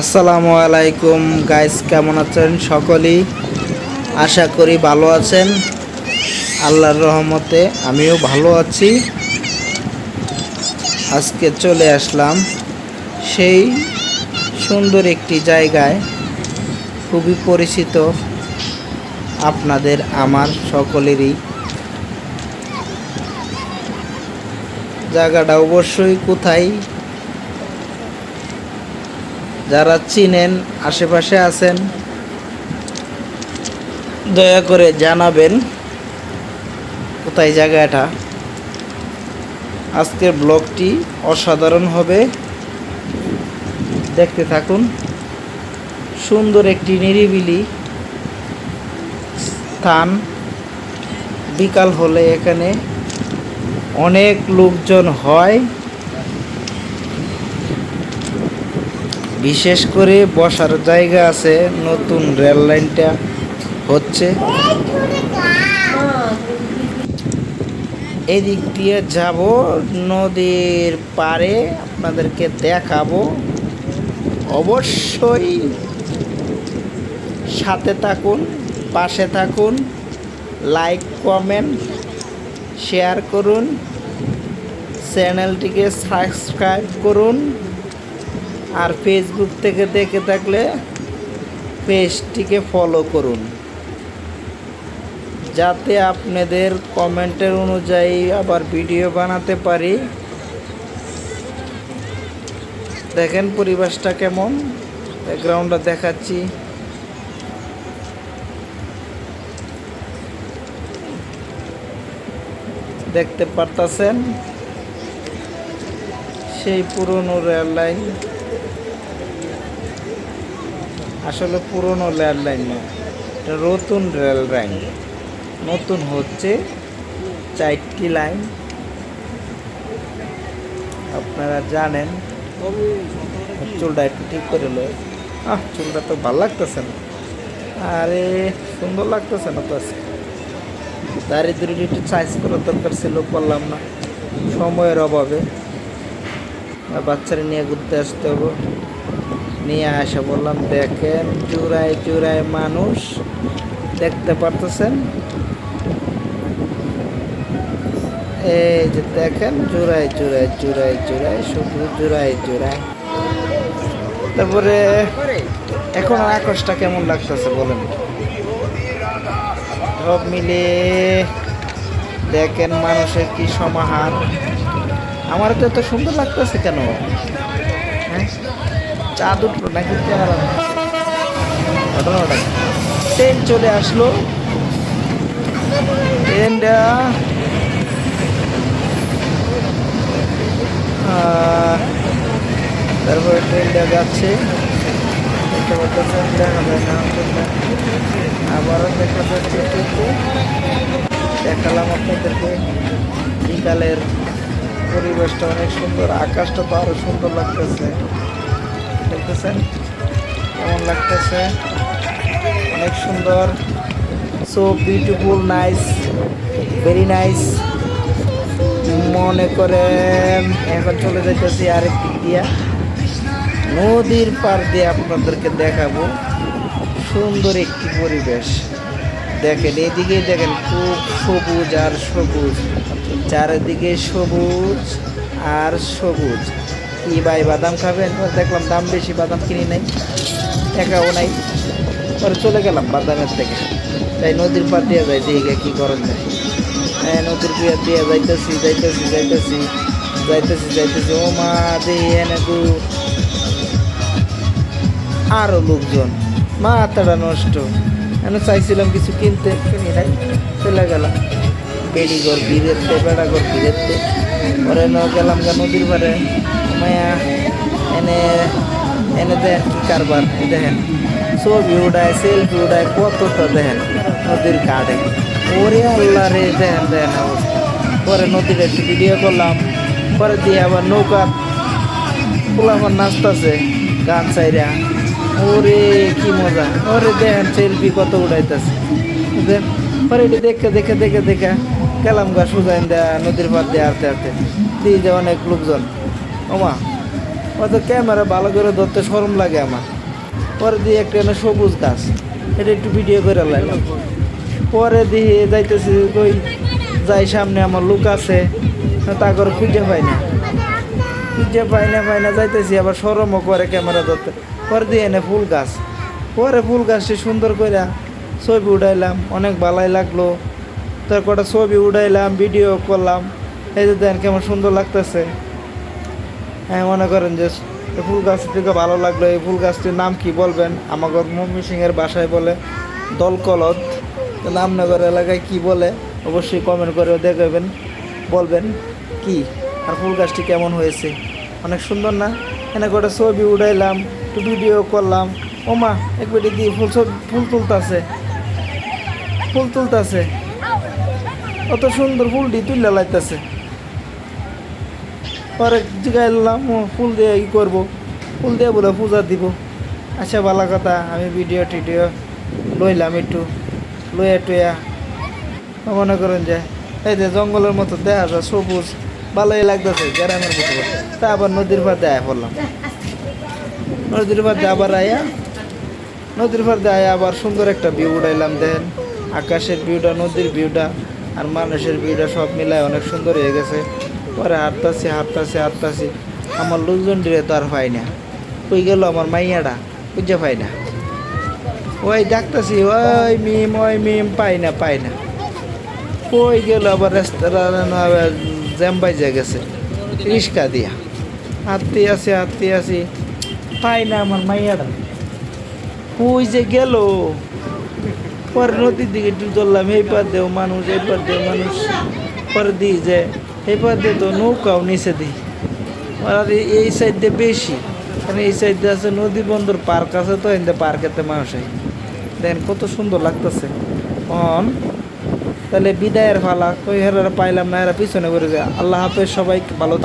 আসসালামু আলাইকুম গাইস কেমন আছেন সকলেই? আশা করি ভালো আছেন। আল্লাহর রহমতে আমিও ভালো আছি। আজকে চলে আসলাম সেই সুন্দর একটি জায়গায়। খুবই পরিচিত আপনাদের, আমার সকলেরই। জায়গাটা অবশ্যই কোথায়? যারা চিনেন, আশেপাশে আছেন, দয়া করে জানাবেন কোথায় জায়গাটা। আজকের ব্লগটি অসাধারণ হবে। দেখতে থাকুন। সুন্দর একটি নিরিবিলি স্থান। বিকাল হলে এখানে অনেক লোকজন হয়। বিশেষ করে বসার জায়গা আছে, নতুন রেল লাইনটা হচ্ছে। এদিক দিয়ে যাব, নদীর পারে আপনাদেরকে দেখাবো। অবশ্যই সাথে থাকুন, পাশে থাকুন, লাইক, কমেন্ট, শেয়ার করুন, চ্যানেলটিকে সাবস্ক্রাইব করুন। আর ফেসবুক থেকে দেখে থাকলে পেজটিকে ফলো করুন। যাতে আপনাদের কমেন্টের অনুযায়ী আবার ভিডিও বানাতে পারি। দেখেন পরিবেশটা কেমন? ব্যাকগ্রাউন্ডটা দেখাচ্ছি। দেখতে পারতাছেন? সেই পুরনো রেল লাইন। আসলে পুরনো রেল লাইন না। এটা নতুন রেল লাইন নতুন হচ্ছে চারটি লাইন আপনারা জানেন, চুলটা একটু ঠিক করে লো আহ, চুলটা তো ভালো লাগতেছে না। আরে, সুন্দর লাগতেছে না তো আজকে। দারিদ্রটি একটু সাইজ করার দরকার ছিল, করলাম না। সময়ের অভাবে। বাচ্চারা নিয়ে ঘুরতে আসতে হবে। নিয়ে আসা, বললাম, দেখেন, চূড়ায় চূড়ায় মানুষ দেখতে পারতেছেন? এই যে দেখেন জোড়ায় জোড়ায় জোড়ায় জোড়ায় শুধু জোড়ায় জোড়ায় তারপরে এখন আকাশটা কেমন লাগতেছে বলেন? সব মিলে দেখেন মানুষের কি সমাহার। আমার তো এত সুন্দর লাগতেছে কেন? চাঁদ উঠল নাকি চেহারা। ঘটনাটা ট্রেন চলে আসলো। ট্রেনটা তারপরে ট্রেনটা যাচ্ছে। না। আবারও দেখা যাচ্ছে দেখালাম আপনাদেরকে। বিকালের পরিবেশটা অনেক সুন্দর আকাশটা তো আরও সুন্দর লাগতেছে। দেখতেছেন। কেমন লাগতেছে? অনেক সুন্দর। So beautiful nice very nice মনে করেন, এখন চলে যাইতেছি আরেক দিক দিয়া। নদীর পার দিয়ে আপনাদেরকে দেখাবো। সুন্দর একটি পরিবেশ। দেখেন, এদিকে দেখেন খুব সবুজ আর সবুজ। চারিদিকে সবুজ আর সবুজ। কি ভাই, বাদাম খাবেন? দেখলাম দাম বেশি, বাদাম কিনি নাই, টাকাও নাই। পরে চলে গেলাম বাদামের থেকে। তাই নদীর পার দিয়ে যাই দিকে কি করেন যায়। হ্যাঁ নদীর পিয়া দিয়ে যাইতেছি যাইতেছি যাইতেছি যাইতেছি যাইতেছি। ও মা দেহি এনে দু। আরও লোকজন। মাথাটা নষ্ট। আমি চাইছিলাম কিছু কিনতে, কিনি নাই, চলে গেলাম। বেড়ি ঘর ভিড়েতে বেড়াগর ভিড়েতে পরে ন গেলাম গা নদীর পারে মায়া, এনে এনে দেখেন কারবার দেখেন। ছবি উড়ায় সেলফি উড়ায়, কতটা দেখেন নদীর ঘাটে ওরে আল্লাহ রে, দেখেন দেখেন পরে নদীর একটু ভিডিও করলাম। পরে দিয়ে আবার নৌকা পোলাপান নাচতেছে, গান চাইরা। ওরে কি মজা। ওরে দেখেন সেলফি কত উড়াইতেছে। পরে এটি দেখে দেখে দেখে দেখে। গেলাম গা সুজাইন দেয়া নদীর পার দিয়ে হাঁটতে হাঁটতে দিয়ে যে অনেক লোকজন। ওমা হয়তো ক্যামেরা ভালো করে ধরতে সরম লাগে আমার। পরে দিয়ে একটা এনে সবুজ গাছ। এটা একটু ভিডিও করে লাগলাম পরে দিয়ে যাইতেছি কই যাই সামনে আমার লোক আছে। তা করে খুঁজে পাই না। খুঁজে পাই না পাই না, যাইতেছি, আবার সরমও করে ক্যামেরা ধরতে। পরে দিয়ে এনে ফুল গাছ। পরে ফুল গাছটি সুন্দর করে ছবি উঠাইলাম। অনেক ভালাই লাগল। তার কটা ছবি উঠাইলাম ভিডিও করলাম। এই যে দেন কেমন সুন্দর লাগতেছে। হ্যাঁ মনে করেন যে ফুল গাছটি থেকে ভালো লাগল। এই ফুল গাছটির নাম কি বলবেন? আমাগর মম্মি সিংয়ের বাসায় বলে দলকলত তো নামনগর এলাকায় কি বলে? অবশ্যই কমেন্ট করে দেখবেন, বলবেন কি? আর ফুল গাছটি কেমন হয়েছে? অনেক সুন্দর না? এনে কটা ছবি উঠাইলাম, একটু ভিডিও করলাম। ওমা, এক বেটি দিয়ে ফুল ফুল তুলতাছে। ফুল তুলতাছে। অত সুন্দর ফুল দিয়ে তুললে লাইতেছে। পরে জিগাইলাম ও ফুল দিয়ে ই করব। ফুল দিয়ে বলে পূজা দিব। আচ্ছা ভালো কথা, আমি ভিডিও টিডিও লইলাম একটু। লইয়া টুয়া মনে করেন যে, এই যে জঙ্গলের মতো দেখা যায়, সবুজ, ভালোই লাগতেছে গ্রামের মতো। তা আবার নদীর পার দেয়া পড়লাম। নদীর দিয়ে আবার আয়া, নদীর দিয়ে আয়া আবার সুন্দর একটা ভিউ উঠাইলাম, দেখেন। আকাশের ভিউটা নদীর ভিউটা আর মানুষের ভিউটা সব মিলায় অনেক সুন্দর হয়ে গেছে। পরে হাঁটতাছি হাঁটতাছি হাঁটতাছি। আমার লোকজন দিলে তো আর হয় না। ওই গেল আমার মাইয়াটা? বুঝে পাই না। ওই ডাকতাছি ওই মিম ওই মিম পাই না পাই না। ওই গেল আবার রেস্তোরাঁ জ্যাম বাইজে গেছে। রিক্সা দিয়া। হাঁটতে আসি হাঁটতে আসি পাই না আমার মাইয়াটা। ওই যে গেল? পরে নদীর দিকে একটু চললাম, এই পার দেও মানুষ, এই পার দেও মানুষ পরে দিই যে, এই পার দিয়ে তো নৌকাও নিচে দিই। আর এই- সাইড দিয়ে বেশি, কারণ এই সাইড দিয়ে আছে নদী বন্দর পার্ক আছে তো এতে পার্কেতে মানুষ দেখেন কত সুন্দর লাগতেছে। অন, তাহলে বিদায়ের ফালা ওই হেরা পাইলাম না, এরা পিছনে করে যায়। আল্লাহ হাফেজ সবাই ভালো